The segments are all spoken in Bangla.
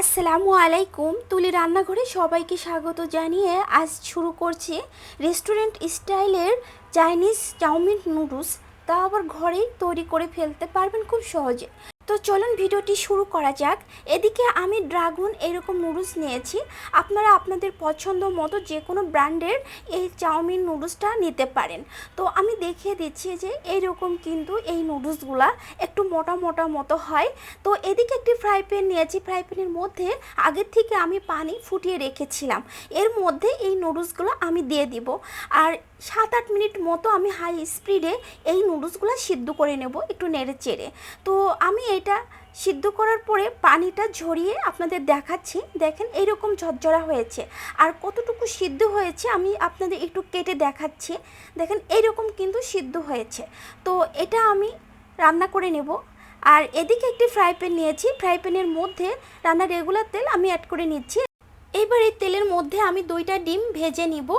আসসালামু আলাইকুম। তুলি রান্নাঘরে সবাইকে স্বাগত জানিয়ে আজ শুরু করছি রেস্টুরেন্ট স্টাইলের চাইনিজ চাউমিন নুডলস। তা আবার ঘরেই তৈরি করে ফেলতে পারবেন খুব সহজে। তো চলুন ভিডিওটি শুরু করা যাক। এদিকে আমি ড্রাগন এরকম নুডলস নিয়েছি। আপনারা আপনাদের পছন্দ মতো যে কোনো ব্র্যান্ডের এই চাউমিন নুডলসটা নিতে পারেন। তো আমি দেখিয়ে দিচ্ছি যে এইরকম কিন্তু এই নুডলসগুলা একটু মোটা মোটা মতো হয়। তো এদিকে একটি ফ্রাই প্যান নিয়েছি। ফ্রাই প্যানের মধ্যে আগের থেকে আমি পানি ফুটিয়ে রেখেছিলাম। এর মধ্যে এই নুডলসগুলো আমি দিয়ে দিব। আর সাত আট মিনিট মতো আমি হাই স্পিডে এই নুডলসগুলো সিদ্ধ করে নেব একটু নেড়ে চেড়ে। তো আমি এটা সিদ্ধ করার পরে পানিটা ঝরিয়ে আপনাদের দেখাচ্ছি। দেখেন এইরকম ঝরঝরা হয়েছে। আর কতটুকু সিদ্ধ হয়েছে আমি আপনাদের একটু কেটে দেখাচ্ছি। দেখেন এইরকম কিন্তু সিদ্ধ হয়েছে। তো এটা আমি রান্না করে নেব। আর এদিকে একটি ফ্রাই প্যান নিয়েছি। ফ্রাই প্যানের মধ্যে রান্নার রেগুলার তেল আমি অ্যাড করে নিচ্ছি। এবার এই তেলের মধ্যে আমি দুইটা ডিম ভেজে নিব।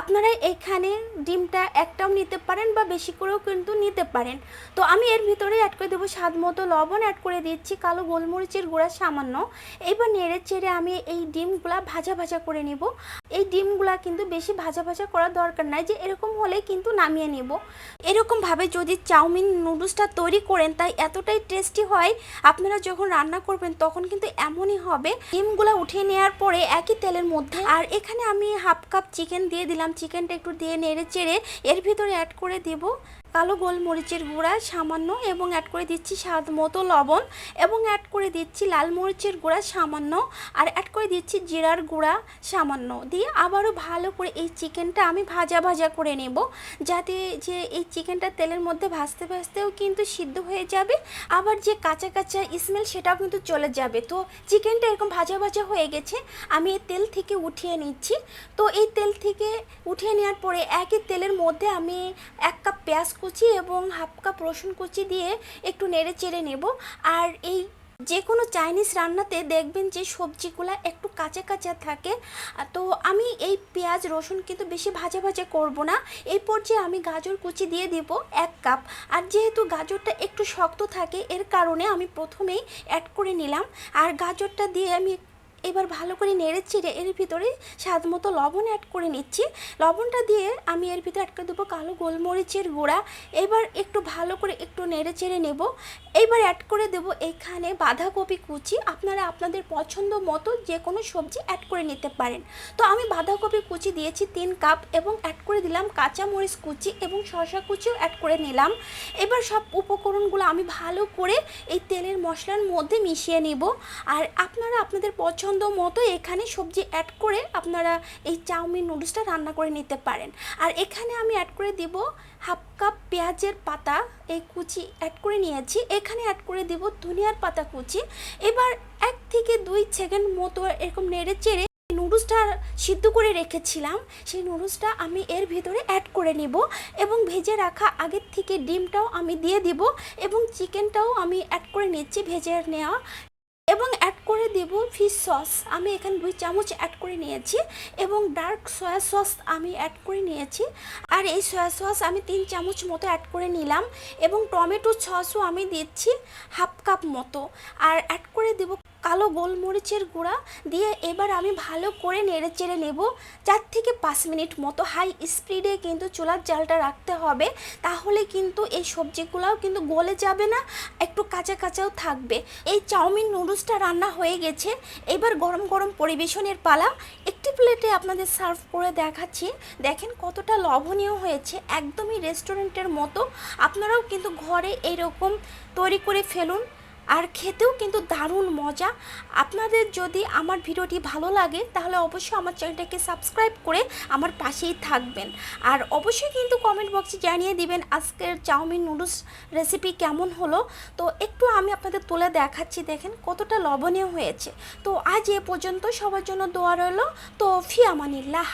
আপনারা এখানে ডিমটা একটাও নিতে পারেন বা বেশি করেও কিন্তু নিতে পারেন। তো আমি এর ভিতরে অ্যাড করে দেবো স্বাদ মতো লবণ অ্যাড করে দিচ্ছি কালো গোলমরিচের গুঁড়া সামান্য। এবার নেড়ে চেড়ে আমি এই ডিমগুলা ভাজা ভাজা করে নিব। এই ডিমগুলা কিন্তু বেশি ভাজা ভাজা করার দরকার নাই যে এরকম হলেই কিন্তু নামিয়ে নিব। এরকমভাবে যদি চাউমিন নুডলসটা তৈরি করেন তাই এতটাই টেস্টি হয়, আপনারা যখন রান্না করবেন তখন কিন্তু এমনই হবে। ডিমগুলা উঠিয়ে নেওয়ার পরে একই তেলের মধ্যে। আর এখানে আমি হাফ কাপ চিকেন দিয়ে দিলাম। চিকেনটা একটু দিয়ে নেড়ে চেড়ে এর ভিতরে অ্যাড করে দেব। কালো গোলমরিচের গুঁড়া সামান্য এবং অ্যাড করে দিচ্ছি স্বাদ মতো লবণ এবং অ্যাড করে দিচ্ছি লাল মরিচের গুঁড়া সামান্য আর অ্যাড করে দিচ্ছি জিরার গুঁড়া সামান্য। দিয়ে আবারও ভালো করে এই চিকেনটা আমি ভাজা ভাজা করে নেব যাতে যে এই চিকেনটা তেলের মধ্যে ভাজতে ভাজতেও কিন্তু সিদ্ধ হয়ে যাবে, আবার যে কাঁচা কাঁচা স্মেল সেটাও কিন্তু চলে যাবে। তো চিকেনটা এরকম ভাজা ভাজা হয়ে গেছে, আমি এই তেল থেকে উঠিয়ে নিচ্ছি। তো এই তেল থেকে উঠিয়ে নেওয়ার পরে একই তেলের মধ্যে আমি এক কাপ পেঁয়াজ কুচি এবং হাফ কাপ রসুন কুচি দিয়ে একটু নেড়ে চেড়ে নেব। আর এই যে কোনো চাইনিজ রান্নাতে দেখবেন যে সবজিগুলো একটু কাঁচা কাঁচা থাকে। তো আমি এই পেঁয়াজ, রসুন কিন্তু বেশি ভাজা ভাজা করব না। এই পর্যায়ে আমি গাজর কুচি দিয়ে দিব এক কাপ। আর যেহেতু গাজরটা একটু শক্ত থাকে, এর কারণে আমি প্রথমেই অ্যাড করে নিলাম। আর গাজরটা দিয়ে আমি এবার ভালো করে নেড়ে চিড়ে এর ভিতরে স্বাদ মতো লবণ অ্যাড করে নিচ্ছি। লবণটা দিয়ে আমি এর ভিতরে করে দেবো কালো গোলমরিচের গুঁড়া। এবার একটু ভালো করে একটু নেড়ে চেড়ে নেব। এইবার অ্যাড করে দেবো এখানে বাঁধাকপি কুচি। আপনারা আপনাদের পছন্দ মতো যে কোনো সবজি অ্যাড করে নিতে পারেন। তো আমি বাঁধাকপি কুচি দিয়েছি তিন কাপ এবং অ্যাড করে দিলাম কাঁচামরিচ কুচি এবং শসা কুচিও অ্যাড করে নিলাম। এবার সব উপকরণগুলো আমি ভালো করে এই তেলের মশলার মধ্যে মিশিয়ে নিব। আর আপনারা আপনাদের পছন্দ মতো এখানে সবজি অ্যাড করে আপনারা এই চাউমিন নুডলসটা রান্না করে নিতে পারেন। আর এখানে আমি অ্যাড করে দিব হাফ কাপ পেঁয়াজের পাতা, এই কুচি অ্যাড করে নিয়েছি। এখানে অ্যাড করে দিব ধনিয়ার পাতা কুচি। এবার এক থেকে দুই সেকেন্ড মতো এরকম নেড়ে চেড়ে নুডলসটা সিদ্ধ করে রেখেছিলাম। সেই নুডলসটা আমি এর ভিতরে অ্যাড করে নিব এবং ভেজে রাখা আগের থেকে ডিমটাও আমি দিয়ে দিব এবং চিকেনটাও আমি অ্যাড করে নিচ্ছি ভেজে নেওয়া। এবং অ্যাড করে দেব ফিশ সস আমি এখানে দুই চামচ অ্যাড করে নিয়েছি এবং ডার্ক সয়া সস আমি অ্যাড করে নিয়েছি। আর এই সয়া সস আমি তিন চামচ মতো অ্যাড করে নিলাম এবং টমেটো সসও আমি দিচ্ছি হাফ কাপ মতো। আর অ্যাড করে দেব কালো গোলমরিচের গুঁড়া দিয়ে এবার আমি ভালো করে নেড়ে চেড়ে নেব। চার থেকে পাঁচ মিনিট মতো হাই স্পিডে কিন্তু চুলার জালটা রাখতে হবে। তাহলে কিন্তু এই সবজিগুলোও কিন্তু গলে যাবে না, একটু কাঁচা কাঁচাও থাকবে। এই চাউমিন নুডলসটা রান্না হয়ে গেছে। এবার গরম গরম পরিবেশনের পালা। একটি প্লেটে আপনাদের সার্ভ করে দেখাচ্ছি। দেখেন কতটা লবণীয় হয়েছে। একদমই রেস্টুরেন্টের মতো। আপনারাও কিন্তু ঘরে এরকম তৈরি করে ফেলুন। আর খেতেও কিন্তু দারুণ মজা। আপনাদের যদি আমার ভিডিওটি ভালো লাগে, তাহলে অবশ্যই আমার চ্যানেলটাকে সাবস্ক্রাইব করে আমার পাশেই থাকবেন। আর অবশ্যই কিন্তু কমেন্ট বক্সে জানিয়ে দিবেন আজকের চাউমিন নুডলস রেসিপি কেমন হলো। তো একটু আমি আপনাদের তুলে দেখাচ্ছি, দেখেন কতটা লবণীয় হয়েছে। তো আজ এ পর্যন্ত সবার জন্য দোয়া রইল। তো ফি আমানিল্লাহ।